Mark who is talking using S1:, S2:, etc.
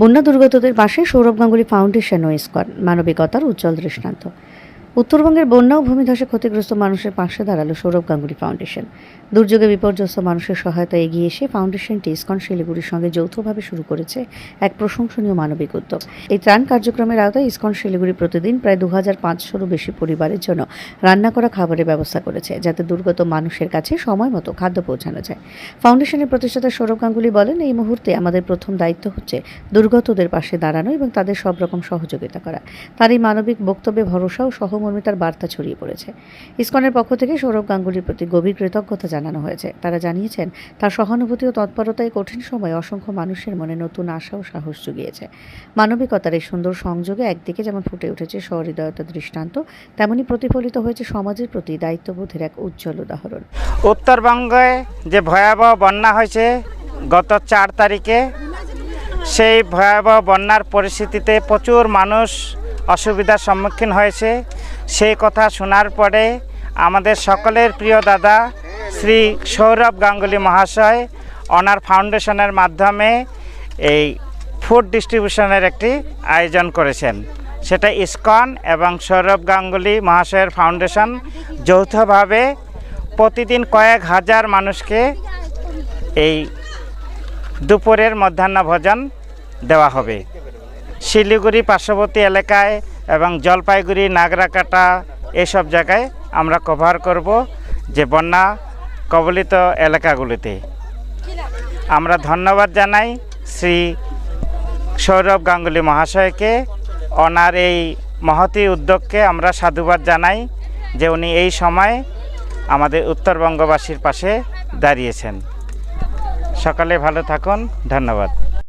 S1: বন্যা দুর্গতদের পাশে সৌরভ গাঙ্গুলি ফাউন্ডেশন ও ইস্কন মানবিকতার উজ্জ্বল দৃষ্টান্ত। উত্তরবঙ্গের বন্যা ও ভূমিধসে ক্ষতিগ্রস্ত মানুষের পাশে দাঁড়াল সৌরভ গাঙ্গুলি ফাউন্ডেশন। দুর্যোগে বিপর্যস্ত মানুষের সহায়তা এগিয়ে এসে ফাউন্ডেশনটি ইস্কন শিলিগুড়ির সঙ্গে যৌথভাবে শুরু করেছে এক প্রশংসনীয় মানবিক উদ্যোগ। এই ত্রাণ কার্যক্রমের আওতায় ইস্কন শিলিগুড়ি প্রতিদিন প্রায় দু হাজার পাঁচশোরও বেশি পরিবারের জন্য রান্না করা খাবারের ব্যবস্থা করেছে, যাতে দুর্গত মানুষের কাছে সময় মতো খাদ্য পৌঁছানো যায়। ফাউন্ডেশনের প্রতিষ্ঠাতা সৌরভ গাঙ্গুলি বলেন, এই মুহূর্তে আমাদের প্রথম দায়িত্ব হচ্ছে দুর্গতদের পাশে দাঁড়ানো এবং তাদের সব রকম সহযোগিতা করা। তার এই মানবিক বক্তব্যে ভরসা ও সহমর্মিতার বার্তা ছড়িয়ে পড়েছে। ইসকনের পক্ষ থেকে সৌরভ গাঙ্গুলির প্রতি গভীর কৃতজ্ঞতা জানানো হয়েছে। তারা জানিয়েছেন, তার সহানুভূতি ও তৎপরতায় কঠিন সময়ে অসংখ্য মানুষের মনে নতুন আশা ও সাহস জুগিয়েছে। মানবিকতার এই সুন্দর সংযোগে একদিকে যেমন ফুটে উঠেছে সহৃদয়তার দৃষ্টান্ত, তেমনি প্রতিফলিত হয়েছে সমাজের প্রতি দায়িত্ববোধের এক উজ্জ্বল উদাহরণ।
S2: উত্তরবঙ্গে যে ভয়াবহ বন্যা হয়েছে গত চার তারিখে, সেই ভয়াবহ বন্যার পরিস্থিতিতে প্রচুর মানুষ অসুবিধার সম্মুখীন হয়েছে। সেই কথা শোনার পরে আমাদের সকলের প্রিয় দাদা শ্রী সৌরভ গাঙ্গুলি মহাশয় অনার ফাউন্ডেশনের মাধ্যমে এই ফুড ডিস্ট্রিবিউশনের একটি আয়োজন করেছেন। সেটা ইসকন এবং সৌরভ গাঙ্গুলি মহাশয়ের ফাউন্ডেশন যৌথভাবে প্রতিদিন কয়েক হাজার মানুষকে এই দুপুরের মধ্যাহ্ন ভোজন দেওয়া হবে। শিলিগুড়ি পার্শ্ববর্তী এলাকায় এবং জলপাইগুড়ি, নাগরাকাটা এসব জায়গায় আমরা কভার করব যে বন্যা কবলিত এলাকাগুলিতে। আমরা ধন্যবাদ জানাই শ্রী সৌরভ গাঙ্গুলি মহাশয়কে। ওনার এই মহতি উদ্যোগকে আমরা সাধুবাদ জানাই যে উনি এই সময় আমাদের উত্তরবঙ্গবাসীর পাশে দাঁড়িয়েছেন। সকালে ভালো থাকুন, ধন্যবাদ।